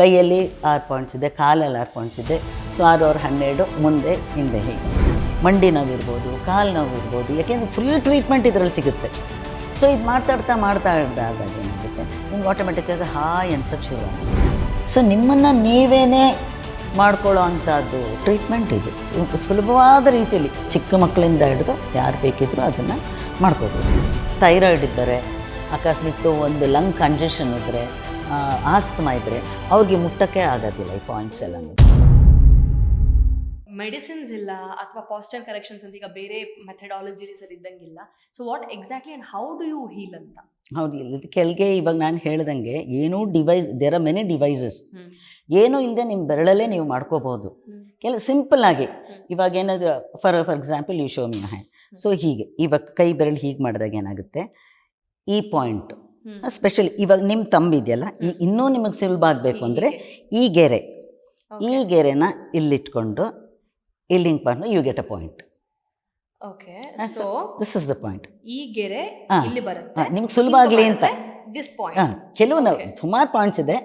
ಕೈಯಲ್ಲಿ ಆರು ಪಾಯಿಂಟ್ಸ್ ಇದೆ ಕಾಲಲ್ಲಿ ಆರು ಪಾಯಿಂಟ್ಸ್ ಇದೆ ಸೊ ಆರು ಅವ್ರ ಹನ್ನೆರಡು ಮುಂದೆ, ಹಿಂದೆ ಹೀಗೆ. ಮಂಡಿ ನೋವಿರ್ಬೋದು, ಕಾಲು ನೋವು ಇರ್ಬೋದು ಯಾಕೆಂದರೆ ಫುಲ್ ಟ್ರೀಟ್ಮೆಂಟ್ ಇದರಲ್ಲಿ ಸಿಗುತ್ತೆ. ಸೊ ಇದು ಮಾಡ್ತಾಡ್ತಾ ಮಾಡ್ತಾ ಇದ್ದಾಗ ಏನಾಗುತ್ತೆ? ನಿಮ್ಗೆ ಆಟೋಮೆಟಿಕ್ಕಾಗಿ ಹಾಯ್ ಅನ್ಸೋಕ್ಕೆ ಶುರು ಸೊ ನಿಮ್ಮನ್ನು ನೀವೇ ಮಾಡ್ಕೊಳ್ಳೋ ಅಂಥದ್ದು ಟ್ರೀಟ್ಮೆಂಟ್ ಇದು. ಸುಲಭವಾದ ರೀತಿಯಲ್ಲಿ ಚಿಕ್ಕ ಮಕ್ಕಳಿಂದ ಹಿಡಿದು ಯಾರು ಬೇಕಿದ್ರೂ ಅದನ್ನು ಮಾಡ್ಕೋಬೋದು. ಥೈರಾಯ್ಡ್ ಇದ್ದರೆ ಅಕಸ್ಮಿತ್ತು ಒಂದು ಲಂಗ್ ಕಂಜೆಷನ್ ಇದ್ದರೆ ಆಸ್ತಮ ಇದ್ದರೆ ಅವ್ರಿಗೆ ಮುಟ್ಟಕ್ಕೆ ಆಗೋದಿಲ್ಲ ಈ ಪಾಯಿಂಟ್ಸ್ ಎಲ್ಲ. ಮೆಡಿಸಿನ್ಸ್ ಇಲ್ಲ ಅಥವಾ ಪಾಸ್ಟರ್ ಕರೆಕ್ಷನ್ಸ್ ಅಂತ ಈಗ ಬೇರೆ ಮೆಥಡಾಲಜೀಸ್ ಅಲ್ಲಿ ಇದ್ದಂಗಿಲ್ಲ. So what exactly and how do you heal ಅಂತ? ಹೌದು ಇದು ಕೆಳಗೆ ಇವಾಗ ನಾನು ಹೇಳ್ದಂಗೆ ಏನೂ device there are many devices ಏನೂ ಇಲ್ಲದೆ ನಿಮ್ಮ ಬೆರಳಲ್ಲೇ ನೀವು ಮಾಡ್ಕೋಬೋದು ಕೆಲ ಸಿಂಪಲ್ ಆಗಿ ಇವಾಗ ಏನಾದರೂ for for example you show me hand so ಹೀಗೆ ಇವಾಗ ಕೈ ಬೆರಳು ಹೀಗೆ ಮಾಡಿದಾಗ ಏನಾಗುತ್ತೆ? ಈ ಪಾಯಿಂಟ್ ಸ್ಪೆಷಲಿ ಇವಾಗ ನಿಮ್ಮ ತಂಬಿದೆಯಲ್ಲ ಈ ಇನ್ನೂ ನಿಮಗೆ ಸುಲಭ ಆಗಬೇಕು ಅಂದರೆ ಈ ಗೆರೆ. ಈ ಗೆರೆನ ಇಲ್ಲಿಟ್ಕೊಂಡು ಇಲ್ಲಿ ಹಿಂಗೆ ಮಾಡಿ you get a point okay so this is the point ಈ ಗೆರೆ. ಇಲ್ಲಿ ಬರುತ್ತೆ. ನಿಮ್ಗೆ ಸುಲಭ ಆಗಲಿ ಅಂತ. ದಿಸ್ ಪಾಯಿಂಟ್ ಕೆಲವು ಸುಮಾರು ಪಾಯಿಂಟ್ಸ್ ಇದೆ.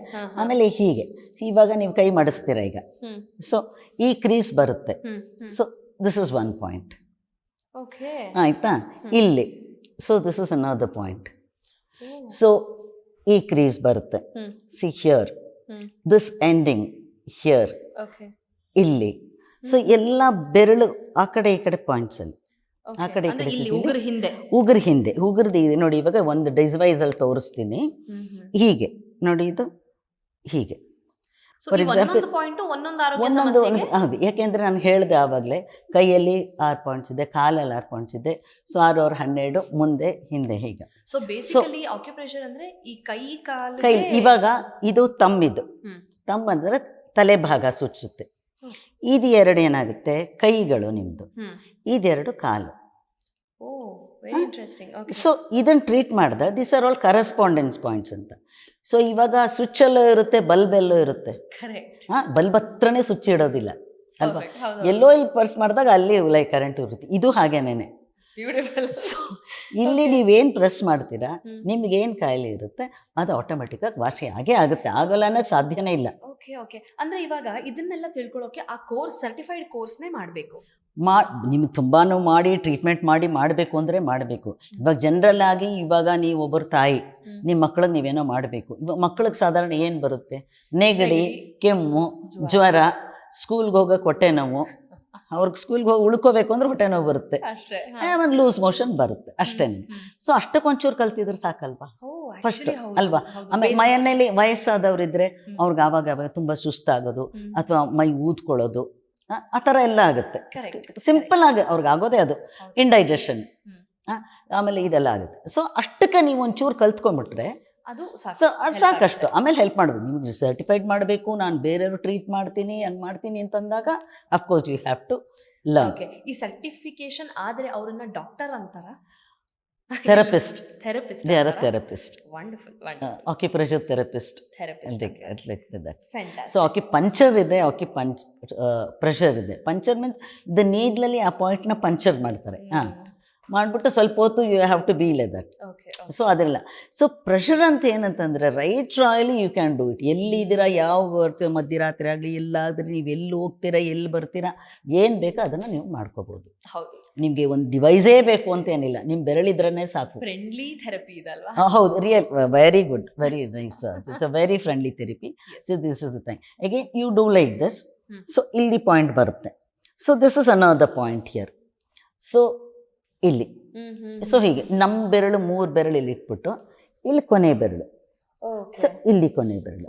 ಆಮೇಲೆ ಹೀಗೆ. ಇವಾಗ ನೀವು ಕೈ ಮಾಡಿಸ್ತೀರಾ ಈಗ? ಸೊ ಈ ಕ್ರೀಸ್ ಬರುತ್ತೆ. So this is one point okay ಆಯಿತಾ? ಇಲ್ಲಿ. So this is another point so ಈ ಕ್ರೀಸ್ ಬರುತ್ತೆ see here this ending here ಇಲ್ಲಿ. ಸೊ ಎಲ್ಲ ಬೆರಳು ಆ ಕಡೆ ಈ ಕಡೆ ಪಾಯಿಂಟ್ಸ್ ಅಲ್ಲಿ. ಆ ಕಡೆ ಈ ಕಡೆ ಇಲ್ಲಿ ಕೂತಿಲ್ಲಿ. ಉಗುರು ಹಿಂದೆ. ಉಗುರು ಹಿಂದೆ. ಉಗುರ್ದು ಇದೆ. ನೋಡಿ ಇವಾಗ ಒಂದು ಡಿಸೈಸಲ್ಲಿ ತೋರಿಸ್ತೀನಿ. ಹ್ಮ್ ಹ್ಮ್. ಹೀಗೆ. ನೋಡಿ ಇದು ಹೀಗೆ. ಸೊ ಎಕ್ಸಾಂಪಲ್ ಒಂದೊಂದು ಹೌದು. ಯಾಕೆಂದರೆ ನಾನು ಹೇಳಿದೆ ಆವಾಗಲೇ ಕೈಯಲ್ಲಿ ಆರು ಪಾಯಿಂಟ್ಸ್ ಇದೆ ಕಾಲಲ್ಲಿ ಆರು ಪಾಯಿಂಟ್ಸ್ ಇದೆ. ಸೊ ಆರು ಅವ್ರ ಹನ್ನೆರಡು ಮುಂದೆ ಹಿಂದೆ ಹೀಗೆ. ಸೊ ಬೇಸಿಕಲಿ ಆಕ್ಯುಪ್ರೆಷರ್ ಅಂದ್ರೆ ಈ ಕೈ ಕಾಲು ಕೈ ಇವಾಗ ಇದು ತಮ್ಮಿದು. ತಮ್ಮ ಅಂದ್ರೆ ತಲೆ ಭಾಗ ಸೂಚಿಸುತ್ತೆ. ಇದು ಎರಡು ಏನಾಗುತ್ತೆ? ಕೈಗಳು ನಿಮ್ಮದು ಇದೆರಡು ಕಾಲು. ಸೊ ಇದನ್ನ ಟ್ರೀಟ್ ಮಾಡ್ದೆ this are all correspondence points ಅಂತ. ಸೊ ಇವಾಗ ಸ್ವಿಚ್ಚಲ್ಲೂ ಇರುತ್ತೆ ಬಲ್ಬೆಲ್ಲೋ ಇರುತ್ತೆ. ಹಾಂ ಬಲ್ಬ್ ಹತ್ರನೇ ಸ್ವಿಚ್ ಇಡೋದಿಲ್ಲ ಅಲ್ವಾ ಎಲ್ಲೋ ಇಲ್ಲಿ ಪರ್ಸ್ ಮಾಡಿದಾಗ ಅಲ್ಲಿ ಲೈಕ್ ಕರೆಂಟ್ ಇರುತ್ತೆ. ಇದು ಹಾಗೇನೇನೆ. ಬ್ಯೂಟಿಫುಲ್ ಸೊ ಇಲ್ಲಿ ನೀವೇನು ಪ್ರೆಸ್ ಮಾಡ್ತೀರಾ. ನಿಮ್ಗೇನು ಕಾಯಿಲೆ ಇರುತ್ತೆ ಅದು ಆಟೋಮೆಟಿಕ್ಕಾಗಿ ವಾಸಿ ಆಗೇ ಆಗುತ್ತೆ ಆಗಲ್ಲ ಅನ್ನೋಕ್ಕೆ ಸಾಧ್ಯನೇ ಇಲ್ಲ. ಓಕೆ ಓಕೆ ಅಂದ್ರೆ ಇವಾಗ ಇದನ್ನೆಲ್ಲ ತಿಳ್ಕೊಳ್ಳೋಕೆ ಆ ಕೋರ್ಸ್ ಸರ್ಟಿಫೈಡ್ ಕೋರ್ಸ್ನೇ ಮಾಡಬೇಕು. ಮಾ ನಿಮ್ಗೆ ತುಂಬಾ ಮಾಡಿ ಟ್ರೀಟ್ಮೆಂಟ್ ಮಾಡಿ ಮಾಡಬೇಕು ಅಂದರೆ ಮಾಡಬೇಕು. ಇವಾಗ ಜನರಲ್ ಆಗಿ ಇವಾಗ ನೀವು ಒಬ್ಬರು ತಾಯಿ. ನಿಮ್ಮ ಮಕ್ಳಿಗೆ ನೀವೇನೋ ಮಾಡಬೇಕು. ಇವಾಗ ಮಕ್ಳಿಗೆ ಸಾಧಾರಣ ಏನು ಬರುತ್ತೆ? ನೆಗಡಿ ಕೆಮ್ಮು ಜ್ವರ. ಜ್ವರ ಸ್ಕೂಲ್ಗೆ ಹೋಗೋಕೆ ಹೊಟ್ಟೆ ನೋವು ಅವ್ರಿಗೆ ಸ್ಕೂಲ್ಗೆ ಹೋಗಿ ಉಳ್ಕೋಬೇಕು ಅಂದ್ರೆ ಹೊಟ್ಟೆ ನೋವು ಬರುತ್ತೆ. ಒಂದು ಲೂಸ್ ಮೋಷನ್ ಬರುತ್ತೆ ಅಷ್ಟೇ. ಸೊ ಅಷ್ಟಕ್ಕೊಂಚೂರು ಕಲ್ತಿದ್ರೆ ಸಾಕಲ್ವಾ? ಫಸ್ಟ್ ಅಲ್ವಾ? ಆಮೇಲೆ ಮನೆಯಲ್ಲಿ ವಯಸ್ಸಾದವ್ರಿದ್ರೆ ಅವ್ರಿಗೆ ಆವಾಗ ಆವಾಗ ತುಂಬ ಸುಸ್ತಾಗೋದು ಅಥವಾ ಮೈ ಊದ್ಕೊಳ್ಳೋದು ಆ- ಥರ ಎಲ್ಲ ಆಗುತ್ತೆ. ಸಿಂಪಲ್ ಆಗಿ ಅವ್ರಿಗೆ ಆಗೋದೇ ಅದು. ಇಂಡೈಜೆಷನ್. ಆಮೇಲೆ ಇದೆಲ್ಲ ಆಗುತ್ತೆ. ಸೊ ಅಷ್ಟಕ್ಕೆ ನೀವು ಒಂಚೂರು ಕಲ್ತ್ಕೊಂಡ್ಬಿಟ್ರೆ ಅದು ಸಾಕು. ಸೊ ಅದು ಸಾಕಷ್ಟು. ಆಮೇಲೆ ಹೆಲ್ಪ್ ಮಾಡೋದು. ನಿಮಗೆ ಸರ್ಟಿಫೈಡ್ ಮಾಡಬೇಕು ನಾನು ಬೇರೆಯವರು ಟ್ರೀಟ್ ಮಾಡ್ತೀನಿ ಹಂಗೆ ಮಾಡ್ತೀನಿ ಅಂತಂದಾಗ of course you have to learn okay ಈ ಸರ್ಟಿಫಿಕೇಶನ್ ಆದರೆ ಅವ್ರನ್ನ ಡಾಕ್ಟರ್ ಅಂತಾರ? Therapist therapist they are therapist wonderful acupressure therapist therapist so acupuncture ಇದೆ ಆಕಿ ಪಂಚ್ ಪ್ರೆಷರ್ ಇದೆ. ಪಂಚರ್ ಮೀನ್ಸ್ ದ ನೀಡ್ಲಲ್ಲಿ ಆ ಪಾಯಿಂಟ್ನ ಪಂಚರ್ ಮಾಡ್ತಾರೆ. ಹಾಂ. ಮಾಡಿಬಿಟ್ಟು ಸ್ವಲ್ಪ ಹೊತ್ತು you have to feel that okay so ಅದೆಲ್ಲ ಸೊ ಪ್ರೆಷರ್ ಅಂತ ಏನಂತಂದರೆ right really you can do it ಎಲ್ಲಿದ್ದೀರಾ ಯಾವ ಮಧ್ಯರಾತ್ರಿ ಆಗಲಿ ಎಲ್ಲಾದರೂ ನೀವು ಎಲ್ಲಿ ಹೋಗ್ತೀರಾ ಎಲ್ಲಿ ಬರ್ತೀರಾ ಏನು ಬೇಕೋ ಅದನ್ನು ನೀವು ಮಾಡ್ಕೋಬೋದು. ಹೌದು. ನಿಮಗೆ ಒಂದು ಡಿವೈಸೇ ಬೇಕು ಅಂತ ಏನಿಲ್ಲ. ನಿಮ್ಮ ಬೆರಳಿದ್ರೇ ಸಾಕು. ಫ್ರೆಂಡ್ಲಿ ಥೆರಪಿ ಇದಲ್ವಾ ಹೌದು. Real very good very nice it's a very friendly therapy so this is the thing again you do like this. So ಇಲ್ಲಿ ಪಾಯಿಂಟ್ ಬರುತ್ತೆ. So this is the point here so ಇಲ್ಲಿ. So ಹೀಗೆ. ನಮ್ಮ ಬೆರಳು ಮೂರು ಬೆರಳು ಇಲ್ಲಿ ಇಟ್ಬಿಟ್ಟು ಇಲ್ಲಿ ಕೊನೆ ಬೆರಳು. ಸೊ ಇಲ್ಲಿ ಕೊನೆ ಬೆರಳು.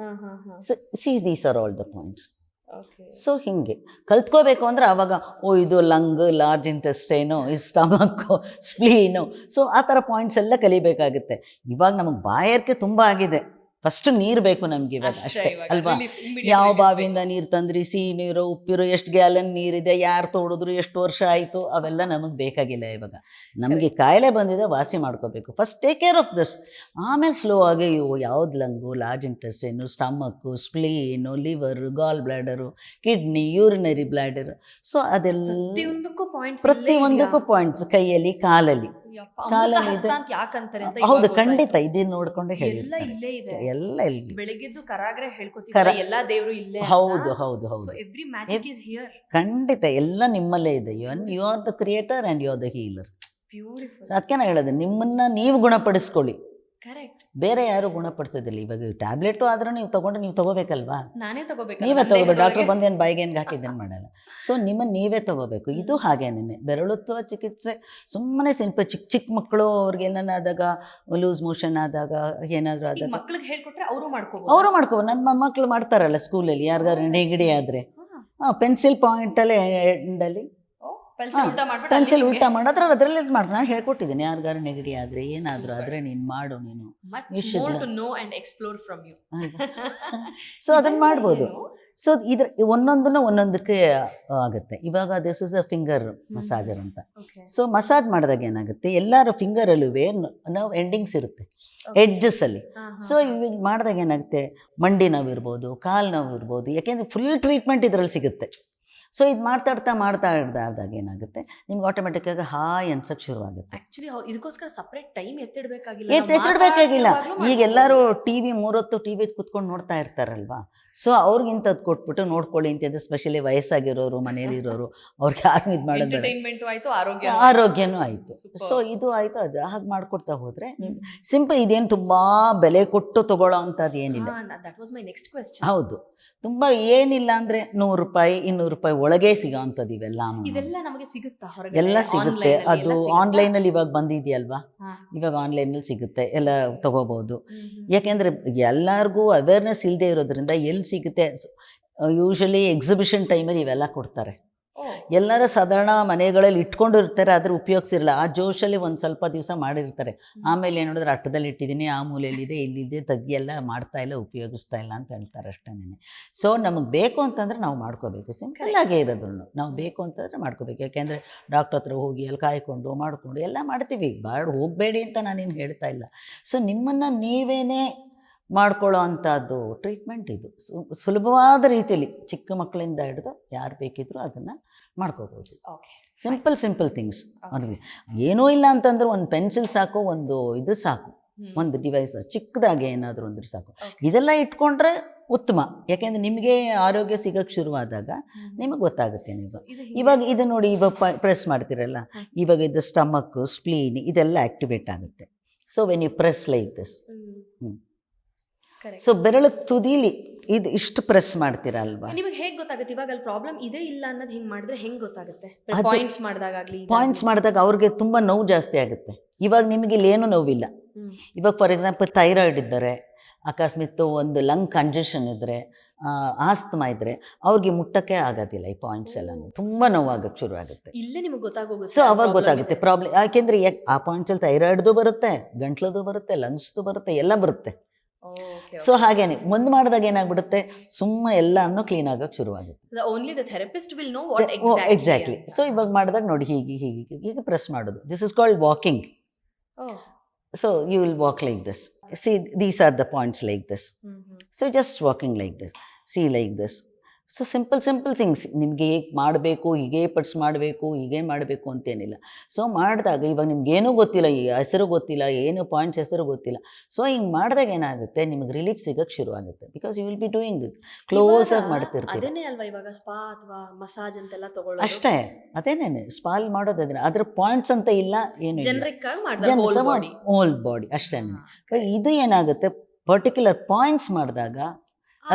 So see these are all the points okay so ಹಿಂಗೆ. ಕಲ್ತ್ಕೋಬೇಕು ಅಂದರೆ ಆವಾಗ ಓ ಇದು ಲಂಗ್ ಲಾರ್ಜ್ ಇಂಟೆಸ್ಟೈನು ಈ ಸ್ಟಮಕ್ಕು ಸ್ಪ್ಲೀನು ಸೊ ಆ ಥರ ಪಾಯಿಂಟ್ಸ್ ಎಲ್ಲ ಕಲಿಬೇಕಾಗುತ್ತೆ. ಇವಾಗ ನಮಗೆ ಬಾಯಾರಿಕೆ ತುಂಬ ಆಗಿದೆ. ಫಸ್ಟ್ ನೀರು ಬೇಕು ನಮ್ಗೆ ಇವಾಗ ಅಷ್ಟೇ ಅಲ್ವಾ? ಯಾವ ಬಾವಿಯಿಂದ ನೀರು ತಂದ್ರಿ? ಸಿಹಿ ನೀರು ಉಪ್ಪಿರು ಎಷ್ಟು ಗ್ಯಾಲನ್ ನೀರಿದೆ? ಯಾರು ತೋಡಿದ್ರು ಎಷ್ಟು ವರ್ಷ ಆಯಿತು? ಅವೆಲ್ಲ ನಮಗೆ ಬೇಕಾಗಿಲ್ಲ ಇವಾಗ. ನಮಗೆ ಕಾಯಿಲೆ ಬಂದಿದೆ ವಾಸಿ ಮಾಡ್ಕೋಬೇಕು. First take care of this ಆಮೇಲೆ ಸ್ಲೋ ಆಗಿ ಇವು ಯಾವ್ದು lung? Large intestine stomach spleen liver gall bladder kidney urinary bladder so ಅದೆಲ್ಲ ಪ್ರತಿಯೊಂದಕ್ಕೂ ಪಾಯಿಂಟ್ಸ್ ಕೈಯಲ್ಲಿ ಕಾಲಲ್ಲಿ. ಯಾಕಂತಾರೆ ಹೌದು ಖಂಡಿತ ಇದನ್ನ ನೋಡ್ಕೊಂಡು ಹೇಳಿ ಎಲ್ಲ ಇಲ್ಲೇ ಇದೆ. ಎಲ್ಲ ಇಲ್ಲಿ. ಬೆಳಗ್ಗೆದ್ದು ಕರಾಗ್ರೆ ಹೇಳ್ಕೊತೀವಿ ಎಲ್ಲ ದೇವರು ಇಲ್ಲೇ ಹೌದು ಹೌದು ಹೌದು. ಎವ್ರಿ ಮ್ಯಾಜಿಕ್ ಇಸ್ ಹಿಯರ್ ಖಂಡಿತ ಎಲ್ಲ ನಿಮ್ಮಲ್ಲೇ ಇದೆ. You you are the creator and you are the healer beautiful ಅದಕ್ಕೆ ನಾನು ಹೇಳೋದು ನಿಮ್ಮನ್ನ ನೀವು ಗುಣಪಡಿಸ್ಕೊಳ್ಳಿ. ಕರೆಕ್ಟ್ ಬೇರೆ ಯಾರು ಗುಣಪಡಿಸೋದಿಲ್ಲ. ಇವಾಗ ಟ್ಯಾಬ್ಲೆಟು ಆದರೂ ನೀವು ತಗೊಂಡು ನೀವು ತಗೋಬೇಕಲ್ವಾ? ನಾನೇ ತಗೋಬೇಕು ನೀವೇ ತಗೋಬೇಕು ಡಾಕ್ಟರ್ ಬಂದೇನು ಬಾಯಿಗೆ ಏನು ಹಾಕಿದ್ದೇನು ಮಾಡಲ್ಲ. ಸೊ ನಿಮ್ಮನ್ನು ನೀವೇ ತಗೋಬೇಕು. ಇದು ಹಾಗೇನೇ. ಬೆರಳುತ್ವ ಚಿಕಿತ್ಸೆ ಸುಮ್ಮನೆ ಸಿಂಪ ಚಿಕ್ಕ ಚಿಕ್ಕ ಮಕ್ಕಳು ಅವ್ರಿಗೆ ಏನಾನ ಆದಾಗ ಲೂಸ್ ಮೋಷನ್ ಆದಾಗ ಏನಾದರೂ ಆದಾಗ. ಮಕ್ಳಿಗೆ ಹೇಳ್ಕೊಟ್ರೆ ಅವರು ಮಾಡ್ಕೋಬೋದು. ಅವರು ಮಾಡ್ಕೋ ನನ್ನ ಮಕ್ಳು ಮಾಡ್ತಾರಲ್ಲ ಸ್ಕೂಲಲ್ಲಿ ಯಾರಿಗಾರು ನೆಗಡಿ ಆದರೆ. ಹಾಂ ಪೆನ್ಸಿಲ್ ಪಾಯಿಂಟಲ್ಲೇ ಎಂಡಲ್ಲಿ ಪೆನ್ಸಿಲ್ ಊಟ ಉಲ್ಟಾ ಉಲ್ಟಾ ಮಾಡಿದ್ರೆ ಅದರಲ್ಲಿ ಮಾಡಿ. ನಾನು ಹೇಳ್ಕೊಟ್ಟಿದ್ದೀನಿ. ಯಾರಿಗಾರು ನೆಗಡಿ ಆದ್ರೆ ಏನಾದ್ರು ಆದ್ರೆ ನೀನು ಮಾಡು ನೀನು. ಸೊ ಅದನ್ನ ಮಾಡ್ಬೋದು. ಸೊ ಇದ್ರ ಒಂದೊಂದನ್ನು ಒಂದೊಂದಕ್ಕೆ ಆಗುತ್ತೆ. ಇವಾಗ this is a finger massager ಅಂತ. ಸೊ ಮಸಾಜ್ ಮಾಡಿದಾಗ ಏನಾಗುತ್ತೆ? ಎಲ್ಲರ ಫಿಂಗರಲ್ಲೂ ನಾವು ಎಂಡಿಂಗ್ಸ್ ಇರುತ್ತೆ. ಎಡ್ಜಸ್ ಅಲ್ಲಿ. ಸೊ ಇವಾಗ ಮಾಡಿದಾಗ ಏನಾಗುತ್ತೆ? ಮಂಡಿ ನೋವು ಇರ್ಬೋದು ಕಾಲು ನೋವು ಇರ್ಬೋದು ಯಾಕೆಂದ್ರೆ ಫುಲ್ ಟ್ರೀಟ್ಮೆಂಟ್ ಇದರಲ್ಲಿ ಸಿಗುತ್ತೆ. ಸೊ ಇದು ಮಾಡ್ತಾಡ್ತಾ ಮಾಡ್ತಾ ಇಡ್ದಾದಾಗ ಏನಾಗುತ್ತೆ? ನಿಮ್ಗೆ ಆಟೋಮೆಟಿಕ್ಕಾಗಿ ಹಾಯ್ ಅನ್ಸಕ್ಕೆ ಶುರುವಾಗುತ್ತೆ. ಆಕ್ಚುಲಿ ಇದಕ್ಕೋಸ್ಕರ ಸಪ್ರೇಟ್ ಟೈಮ್ ಎತ್ತಿಡಬೇಕಾಗಿಲ್ಲ. ಎತ್ತಿಡಬೇಕಾಗಿಲ್ಲ. ಈಗ ಎಲ್ಲರೂ ಟಿ ವಿ ಮೂರೊತ್ತು ಟಿ ವಿ ಕುತ್ಕೊಂಡು ನೋಡ್ತಾ ಇರ್ತಾರಲ್ವಾ? ಸೊ ಅವ್ರಿಗಿಂತದ್ದು ಕೊಟ್ಬಿಟ್ಟು ನೋಡ್ಕೊಳ್ಳಿ ಅಂತಿದ್ದು ಸ್ಪೆಷಲಿ ವಯಸ್ಸಾಗಿರೋರು ಮನೇಲಿ ಇರೋರು ಅವ್ರಿಗೆ ಯಾರು ಇದು ಮಾಡೋದು ಆರೋಗ್ಯ ಆರೋಗ್ಯನೂ ಆಯಿತು. ಸೊ ಇದು ಆಯಿತು ಅದು ಹಾಗೆ ಮಾಡ್ಕೊಡ್ತಾ ಹೋದರೆ ಸಿಂಪಲ್ ಇದೇನು ತುಂಬ ಬೆಲೆ ಕೊಟ್ಟು ತಗೊಳ್ಳೋ ಅಂಥದ್ದು ಏನಿಲ್ಲ. ಹೌದು. ತುಂಬ ಏನಿಲ್ಲ ಅಂದರೆ ನೂರು ರೂಪಾಯಿ ಇನ್ನೂರು ರೂಪಾಯಿ ಒಳಗೆ ಸಿಗೋ ಅಂಥದ್ದು ಇವೆಲ್ಲ ಎಲ್ಲ ಸಿಗುತ್ತೆ. ಅದು ಆನ್ಲೈನ್ ಅಲ್ಲಿ ಆನ್ಲೈನಲ್ಲಿ ಇವಾಗ ಬಂದಿದೆಯಲ್ವಾ. ಇವಾಗ ಆನ್ಲೈನಲ್ಲಿ ಸಿಗುತ್ತೆ. ಎಲ್ಲ ತಗೋಬಹುದು ಯಾಕೆಂದ್ರೆ ಎಲ್ಲಾರ್ಗೂ ಯಾಕೆಂದರೆ ಎಲ್ಲರಿಗೂ ಅವೇರ್ನೆಸ್ ಇಲ್ಲದೆ ಇರೋದ್ರಿಂದ ಎಲ್ಲಿ ಸಿಗುತ್ತೆ ಯೂಶಲಿ ಎಕ್ಸಿಬಿಷನ್ ಟೈಮಲ್ಲಿ ಇವೆಲ್ಲ ಕೊಡ್ತಾರೆ. ಎಲ್ಲರ ಸಾಧಾರಣ ಮನೆಗಳಲ್ಲಿ ಇಟ್ಕೊಂಡಿರ್ತಾರೆ ಆದರೆ ಉಪಯೋಗಿಸಿರಲ್ಲ. ಆ ಜೋಶಲ್ಲಿ ಒಂದು ಸ್ವಲ್ಪ ದಿವಸ ಮಾಡಿರ್ತಾರೆ. ಆಮೇಲೆ ಏನು ನೋಡಿದ್ರೆ ಅಟ್ಟದಲ್ಲಿ ಇಟ್ಟಿದ್ದೀನಿ ಆ ಮೂಲೆಯಲ್ಲಿದೆ ಇಲ್ಲಿದೆ ತಗ್ಗಿ ಎಲ್ಲ ಮಾಡ್ತಾ ಇಲ್ಲ ಉಪಯೋಗಿಸ್ತಾ ಇಲ್ಲ ಅಂತ ಹೇಳ್ತಾರೆ ಅಷ್ಟೇ ಸೊ ನಮಗೆ ಬೇಕು ಅಂತಂದರೆ ನಾವು ಮಾಡ್ಕೋಬೇಕು. ಸಿಂಪಲ್ ಆಗೇ ಇರೋದು ನಾವು ಬೇಕು ಅಂತಂದರೆ ಮಾಡ್ಕೋಬೇಕು. ಯಾಕೆಂದರೆ ಡಾಕ್ಟರ್ ಹತ್ರ ಹೋಗಿ ಅಲ್ಲಿ ಕಾಯ್ಕೊಂಡು ಮಾಡಿಕೊಂಡು ಎಲ್ಲ ಮಾಡ್ತೀವಿ. ಬಾಡ್ ಹೋಗಬೇಡಿ ಅಂತ ನಾನೇನು ಹೇಳ್ತಾ ಇಲ್ಲ. ಸೊ ನಿಮ್ಮನ್ನು ನೀವೇನೇ ಮಾಡ್ಕೊಳ್ಳೋ ಅಂಥದ್ದು ಟ್ರೀಟ್ಮೆಂಟ್ ಇದು. ಸು ಸುಲಭವಾದ ರೀತಿಯಲ್ಲಿ ಚಿಕ್ಕ ಮಕ್ಕಳಿಂದ ಹಿಡಿದು ಯಾರು ಬೇಕಿದ್ರೂ ಅದನ್ನು ಮಾಡ್ಕೋಬೋದು. ಸಿಂಪಲ್ ಸಿಂಪಲ್ ಥಿಂಗ್ಸ್ ಅವ್ರಿಗೆ ಏನೂ ಇಲ್ಲ ಅಂತಂದ್ರೆ ಒಂದು ಪೆನ್ಸಿಲ್ ಸಾಕು ಒಂದು ಇದು ಸಾಕು. ಒಂದು ಡಿವೈಸ್ ಚಿಕ್ಕದಾಗಿ ಏನಾದರೂ ಅಂದ್ರೆ ಸಾಕು. ಇದೆಲ್ಲ ಇಟ್ಕೊಂಡ್ರೆ ಉತ್ತಮ. ಯಾಕೆಂದ್ರೆ ನಿಮಗೆ ಆರೋಗ್ಯ ಸಿಗಕ್ಕೆ ಶುರುವಾದಾಗ ನಿಮಗೆ ಗೊತ್ತಾಗುತ್ತೆ ನೀವು ಇವಾಗ ಇದು ನೋಡಿ ಇವಾಗ ಪ್ರೆಸ್ ಮಾಡ್ತಿರಲ್ಲ? ಇವಾಗ ಇದು ಸ್ಟಮಕ್ ಸ್ಪ್ಲೀನ್ ಇದೆಲ್ಲ ಆಕ್ಟಿವೇಟ್ ಆಗುತ್ತೆ. So when you press like this. So ಬೆರಳು ತುದಿಲಿ ಇದು ಇಷ್ಟು ಪ್ರೆಸ್ ಮಾಡ್ತೀರಲ್ವಾ ನಿಮಗೆ ಹೇಗೆ ಗೊತ್ತಾಗುತ್ತೆ? ಇವಾಗ ಅಲ್ಲಿ ಪ್ರಾಬ್ಲಮ್ ಇದೆ ಇಲ್ಲ ಅನ್ನೋದು ಹಿಂಗೆ ಮಾಡಿದ್ರೆ ಹೆಂಗೆ ಗೊತ್ತಾಗುತ್ತೆ? ಪಾಯಿಂಟ್ಸ್ ಮಾಡಿದಾಗಲಿ ಪಾಯಿಂಟ್ಸ್ ಮಾಡಿದಾಗ ಅವ್ರಿಗೆ ತುಂಬ ನೋವು ಜಾಸ್ತಿ ಆಗುತ್ತೆ. ಇವಾಗ ನಿಮಗೆ ಇಲ್ಲಿ ಏನೂ ನೋವಿಲ್ಲ. ಇವಾಗ ಫಾರ್ ಎಕ್ಸಾಂಪಲ್ ಥೈರಾಯ್ಡ್ ಇದ್ದರೆ ಅಕಸ್ಮಾತ್ ಒಂದು ಲಂಗ್ ಕಂಜೆಷನ್ ಇದ್ದರೆ ಆಸ್ತಮಾ ಇದ್ದರೆ ಅವ್ರಿಗೆ ಮುಟ್ಟಕ್ಕೆ ಆಗೋದಿಲ್ಲ ಈ ಪಾಯಿಂಟ್ಸ್ ಎಲ್ಲ ತುಂಬ ನೋವಾಗಕ್ಕೆ ಶುರು ಆಗುತ್ತೆ. ಇಲ್ಲೇ ನಿಮಗೆ ಗೊತ್ತಾಗೋಗುತ್ತೆ ಸೊ ಅವಾಗ ಗೊತ್ತಾಗುತ್ತೆ. ಪ್ರಾಬ್ಲಮ್ ಯಾಕೆಂದರೆ ಯಾಕೆ ಆ ಪಾಯಿಂಟ್ಸಲ್ಲಿ ಥೈರಾಯ್ಡ್ದು ಬರುತ್ತೆ ಗಂಟ್ಲದು ಬರುತ್ತೆ ಲಂಗ್ಸ್ದು ಬರುತ್ತೆ ಎಲ್ಲ ಬರುತ್ತೆ. ಸೊ ಹಾಗೇನೆ ಮುಂದೆ ಮಾಡಿದಾಗ ಏನಾಗ್ಬಿಡುತ್ತೆ? ಸುಮ್ಮನೆ ಎಲ್ಲಾನು ಕ್ಲೀನ್ ಆಗಕ್ಕೆ ಶುರುವಾಗುತ್ತೆ only the therapist will know what exactly. So ಇವಾಗ ಮಾಡಿದಾಗ ನೋಡಿ ಹೀಗೆ ಹೀಗೆ ಹೀಗೆ ಪ್ರೆಸ್ ಮಾಡೋದು. This is called walking. So you will walk like this see these are the points like this. So just walking like this see like this so simple simple things ನಿಮಗೆ ಹೇಗೆ ಮಾಡಬೇಕು ಹೀಗೆ ಪಟ್ಸ್ ಮಾಡಬೇಕು ಹೀಗೆ ಮಾಡಬೇಕು ಅಂತೇನಿಲ್ಲ. ಸೊ ಮಾಡಿದಾಗ ಇವಾಗ ನಿಮ್ಗೆ ಏನೂ ಗೊತ್ತಿಲ್ಲ ಈ ಹೆಸರು ಗೊತ್ತಿಲ್ಲ ಏನು ಪಾಯಿಂಟ್ಸ್ ಹೆಸರು ಗೊತ್ತಿಲ್ಲ. ಸೊ ಹಿಂಗೆ ಮಾಡಿದಾಗ ಏನಾಗುತ್ತೆ? ನಿಮಗೆ ರಿಲೀಫ್ ಸಿಗೋಕ್ಕೆ ಶುರುವಾಗುತ್ತೆ because you will be doing that close ಆಗಿ ಮಾಡ್ತಿರ್ತೀವಿ ಅಲ್ವಾ ಇವಾಗ ಸ್ಪಾ ಅಥವಾ ಮಸಾಜ್ ಅಂತೆಲ್ಲ ತಗೊಳ್ಳೋ ಅಷ್ಟೇ. ಅದೇನೇನೆ? ಸ್ಪಾಲ್ ಮಾಡೋದು ಅದನ್ನ ಅದ್ರ ಪಾಯಿಂಟ್ಸ್ ಅಂತ ಇಲ್ಲ ಏನು ಓಲ್ಡ್ ಬಾಡಿ ಅಷ್ಟೇ ಇದು ಏನಾಗುತ್ತೆ? ಪರ್ಟಿಕ್ಯುಲರ್ ಪಾಯಿಂಟ್ಸ್ ಮಾಡಿದಾಗ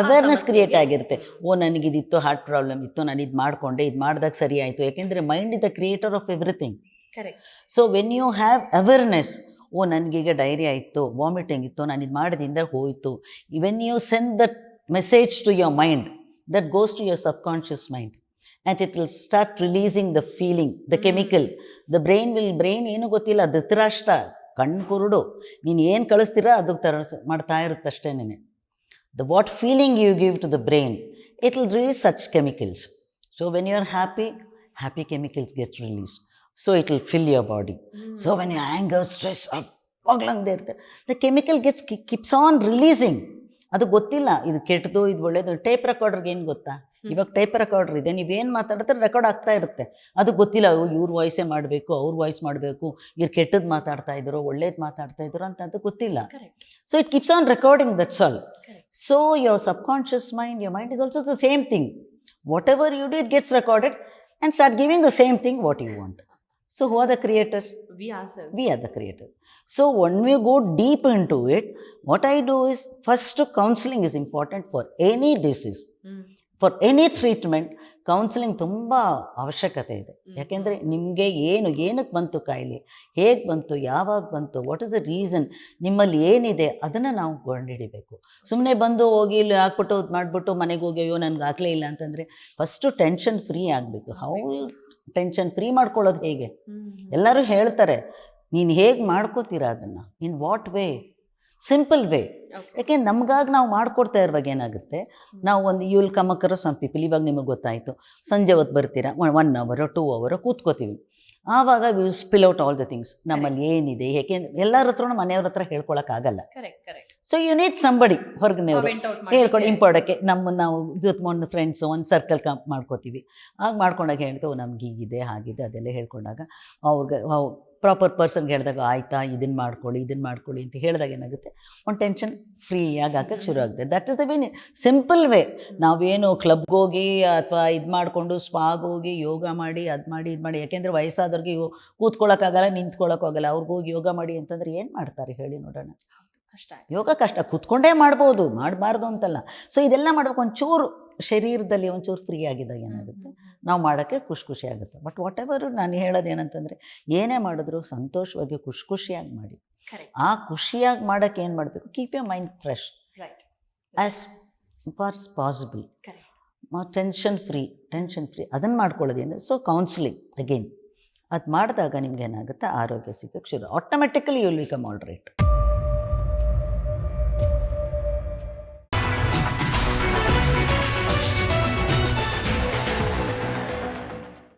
ಅವೇರ್ನೆಸ್ ಕ್ರಿಯೇಟ್ ಆಗಿರುತ್ತೆ. ಓ ನನಗೆ ಇದಿತ್ತು ಹಾರ್ಟ್ ಪ್ರಾಬ್ಲಮ್ ಇತ್ತು ನಾನು ಇದು ಮಾಡಿಕೊಂಡೆ ಇದು ಮಾಡಿದಾಗ ಸರಿ ಆಯಿತು. ಯಾಕೆಂದರೆ mind is the creator of everything. So when you have awareness ಓ ನನಗೀಗ ಡೈರಿ ಆಯಿತು ವಾಮಿಟಿಂಗ್ ಇತ್ತು ನಾನು ಇದು ಮಾಡಿದಿಂದ ಹೋಯಿತು. When you send that message to your mind that goes to your subconscious mind and it will start releasing the feeling the chemical the brain will brain ಏನು ಗೊತ್ತಿಲ್ಲ ಧೃತರಾಷ್ಟ್ರ ಕಣ್ಣು ಕುರುಡು. ನೀನು ಏನು ಕಳಿಸ್ತೀರಾ ಅದಕ್ಕೆ ತರ ಮಾಡ್ತಾ ಇರುತ್ತೆ ಅಷ್ಟೇನೆ the what feeling you give to the brain it will release such chemicals so when you are happy happy chemicals get released so it will fill your body mm. so when you anger stress ಅವಾಗ್ಲಂಗೆ ಇರುತ್ತೆ the chemical gets keeps on releasing ಅದು ಗೊತ್ತಿಲ್ಲ ಇದು ಕೆಟ್ಟದು ಇದು ಒಳ್ಳೇದು tape ರೆಕಾರ್ಡರ್ಗೆ ಏನು ಗೊತ್ತಾ ಇವಾಗ ಟೈಪ್ ರೆಕಾರ್ಡರ್ ಇದೆ ನೀವೇನು ಮಾತಾಡ್ತಾರೆ ರೆಕಾರ್ಡ್ ಆಗ್ತಾ ಇರುತ್ತೆ ಅದು ಗೊತ್ತಿಲ್ಲ ಇವ್ರ ವಾಯ್ಸೇ ಮಾಡಬೇಕು ಅವ್ರ ವಾಯ್ಸ್ ಮಾಡಬೇಕು ಇವ್ರು ಕೆಟ್ಟದ್ದು ಮಾತಾಡ್ತಾ ಇದ್ರು ಒಳ್ಳೇದು ಮಾತಾಡ್ತಾ ಇದ್ರು ಅಂತ ಅದು ಗೊತ್ತಿಲ್ಲ so it keeps on recording that's all So your subconscious mind, your mind is also the same thing. Whatever you do, it gets recorded and start giving the same thing what you want. So who are the creator? We ourselves. We are the creator. So when we go deep into it, what I do is first counseling is important for any disease. Mm. For any treatment counselling ತುಂಬ ಅವಶ್ಯಕತೆ ಇದೆ. ಯಾಕೆಂದರೆ ನಿಮಗೆ ಏನು ಏನಕ್ಕೆ ಬಂತು ಕಾಯಿಲೆ ಹೇಗೆ ಬಂತು ಯಾವಾಗ ಬಂತು ವಾಟ್ ಇಸ್ ದ ರೀಸನ್ ನಿಮ್ಮಲ್ಲಿ ಏನಿದೆ ಅದನ್ನು ನಾವು ಕಂಡುಹಿಡಿಬೇಕು. ಸುಮ್ಮನೆ ಬಂದು ಹೋಗಿ ಇಲ್ಲಿ ಹಾಕ್ಬಿಟ್ಟು ಮಾಡಿಬಿಟ್ಟು ಮನೆಗೆ ಹೋಗಿ ಅಯ್ಯೋ ನನಗೆ ಆಗಲೇ ಇಲ್ಲ ಅಂತಂದರೆ ಫಸ್ಟು ಟೆನ್ಷನ್ ಫ್ರೀ ಆಗಬೇಕು. ಹೌ ಟೆನ್ಷನ್ ಫ್ರೀ ಮಾಡ್ಕೊಳ್ಳೋದು ಹೇಗೆ? ಎಲ್ಲರೂ ಹೇಳ್ತಾರೆ ನೀನು ಹೇಗೆ ಮಾಡ್ಕೋತೀರಾ ಅದನ್ನು? In what way simple way ಯಾಕೆ ನಮಗಾಗಿ ನಾವು ಮಾಡ್ಕೊಡ್ತಾ ಇರುವಾಗ ಏನಾಗುತ್ತೆ? ನಾವು ಒಂದು ಯುಲ್ ಕಮಕರ ಸಮ್ ಪೀಪಲ್ ಇವಾಗ ನಿಮಗೆ ಗೊತ್ತಾಯಿತು. ಸಂಜೆ ಹೊತ್ತು ಬರ್ತೀರಾ? ಒನ್ ಅವರ್ ಟೂ ಅವರ್ ಕೂತ್ಕೋತೀವಿ. ಆವಾಗ we spill out all the things ನಮ್ಮಲ್ಲಿ ಏನಿದೆ? ಯಾಕೆಂದ್ರೆ ಎಲ್ಲರ ಹತ್ರನೂ ಮನೆಯವ್ರ ಹತ್ರ ಹೇಳ್ಕೊಳಕ್ಕಾಗಲ್ಲ ಸೊ ಯು ನೀಟ್ ಸಂಬಡಿ ಹೊರಗನೆ ಹೇಳ್ಕೊಂಡು ಇಂಪಾರ್ಟಕ್ಕೆ ನಮ್ಮ ನಾವು ಜೊತ್ ಒಂದು ಫ್ರೆಂಡ್ಸು ಒಂದು ಸರ್ಕಲ್ ಕ ಮಾಡ್ಕೋತೀವಿ. ಆಗ ಮಾಡ್ಕೊಂಡಾಗ ಹೇಳ್ತೇವೆ ನಮ್ಗೆ ಹೀಗಿದೆ ಹಾಗಿದೆ ಅದೆಲ್ಲ ಹೇಳ್ಕೊಂಡಾಗ ಅವ್ರಿಗೆ ಪ್ರಾಪರ್ ಪರ್ಸನ್ಗೆ ಹೇಳಿದಾಗ ಆಯ್ತಾ ಇದನ್ನು ಮಾಡ್ಕೊಳ್ಳಿ ಇದನ್ನು ಮಾಡ್ಕೊಳ್ಳಿ ಅಂತ ಹೇಳಿದಾಗ ಏನಾಗುತ್ತೆ? ಒಂದು ಟೆನ್ಷನ್ ಫ್ರೀಯಾಗಿ ಹಾಕಕ್ಕೆ ಶುರು ಆಗುತ್ತೆ that is the mean simple way ನಾವೇನು ಕ್ಲಬ್ಗೆ ಹೋಗಿ ಅಥವಾ ಇದು ಮಾಡಿಕೊಂಡು ಸ್ಪಾಗ್ ಹೋಗಿ ಯೋಗ ಮಾಡಿ ಅದು ಮಾಡಿ ಇದು ಮಾಡಿ ಯಾಕೆಂದರೆ ವಯಸ್ಸಾದವ್ರಿಗೆ ಕೂತ್ಕೊಳ್ಳೋಕ್ಕಾಗಲ್ಲ ನಿಂತ್ಕೊಳ್ಳೋಕ್ಕಾಗಲ್ಲ ಅವ್ರಿಗೋಗಿ ಯೋಗ ಮಾಡಿ ಅಂತಂದ್ರೆ ಏನು ಮಾಡ್ತಾರೆ ಹೇಳಿ ನೋಡೋಣ. ಕಷ್ಟ ಯೋಗ ಕಷ್ಟ ಕೂತ್ಕೊಂಡೇ ಮಾಡ್ಬೋದು ಮಾಡಬಾರ್ದು ಅಂತಲ್ಲ. ಸೊ ಇದೆಲ್ಲ ಮಾಡಬೇಕು ಒಂಚೂರು ಶರೀರದಲ್ಲಿ ಒಂಚೂರು ಫ್ರೀ ಆಗಿದಾಗ ಏನಾಗುತ್ತೆ? ನಾವು ಮಾಡೋಕ್ಕೆ ಖುಷಿ ಖುಷಿ ಆಗುತ್ತೆ ಬಟ್ ವಾಟ್ ಎವರು ನಾನು ಹೇಳೋದು ಏನಂತಂದರೆ ಏನೇ ಮಾಡಿದ್ರು ಸಂತೋಷವಾಗಿ ಖುಷಿ ಖುಷಿಯಾಗಿ ಮಾಡಿ ಆ ಖುಷಿಯಾಗಿ ಮಾಡೋಕ್ಕೆ ಏನು ಮಾಡಬೇಕು? Keep a mind fresh as far possible tension free tension free ಅದನ್ನು ಮಾಡ್ಕೊಳ್ಳೋದೇನು ಸೊ ಕೌನ್ಸಿಲಿಂಗ್ ಅಗೇನ್ ಅದು ಮಾಡಿದಾಗ ನಿಮ್ಗೆ ಏನಾಗುತ್ತೆ? ಆರೋಗ್ಯ ಸಿಗೋಕ್ಕೆ ಶುರು. Automatically you will become all right